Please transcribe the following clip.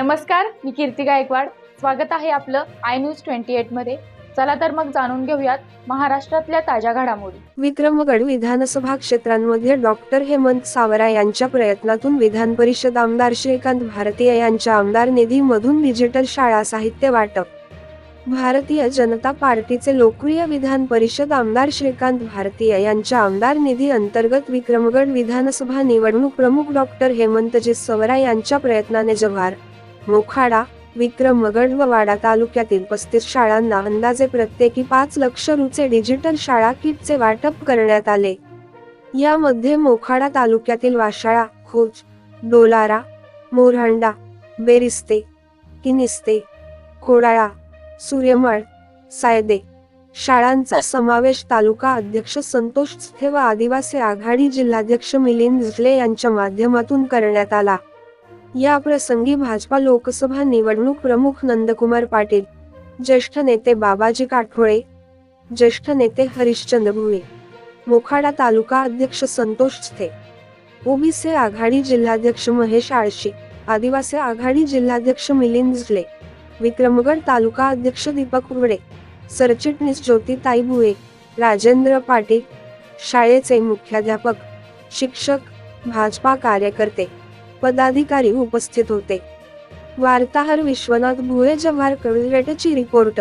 नमस्कार मी कीर्ती गायकवाड. स्वागत आहे आपलं आय न्यूज ट्वेंटी एटमध्ये. चला तर मग जाणून घेऊयात महाराष्ट्रातल्या ताज्या घडामोडी. विक्रमगड विधानसभा क्षेत्रांमध्ये डॉक्टर हेमंत सावरा यांच्या प्रयत्नातून विधान परिषद आमदार श्रीकांत भारतीय यांच्या आमदार निधीमधून डिजिटल शाळा साहित्य वाटप. भारतीय जनता पार्टीचे लोकप्रिय विधान परिषद आमदार श्रीकांत भारतीय यांच्या आमदार निधी अंतर्गत विक्रमगड विधानसभा निवडणूक प्रमुख डॉक्टर हेमंतजी सवरा यांच्या प्रयत्नाने जव्हार. मोखाडा विक्रमगड व वाडा तालुक्यातील पस्तीस शाळांना अंदाजे प्रत्येकी पाच लक्ष रुचे डिजिटल शाळा किटचे वाटप करण्यात आले. यामध्ये मोखाडा तालुक्यातील वाशाळा खोज डोलारा मोरहांडा बेरिस्ते किनिस्ते खोडाळा सूर्यमळ सायदे शाळांचा समावेश तालुका अध्यक्ष संतोष व आदिवासी आघाडी जिल्हाध्यक्ष मिलिंद झले यांच्या माध्यमातून करण्यात आला. या प्रसंगी भाजपा लोकसभा निवडणूक प्रमुख नंदकुमार पाटील ज्येष्ठ नेते बाबाजी काठोळे ज्येष्ठ नेते हरिश्चंद्र भुळे मोखाडा तालुका अध्यक्ष संतोष थे ओबीसी आघाडी जिल्हाध्यक्ष महेश आळशी आदिवासी आघाडी जिल्हाध्यक्ष मिलिंद झले विक्रमगड तालुका अध्यक्ष दीपक उघडे सरचिटणीस ज्योतिताई भुळे राजेंद्र पाटील शाळेचे मुख्याध्यापक शिक्षक भाजपा कार्यकर्ते पदाधिकारी उपस्थित होते. वार्ताहर विश्वनाथ भुळे जव्हार कळवेटची रिपोर्ट.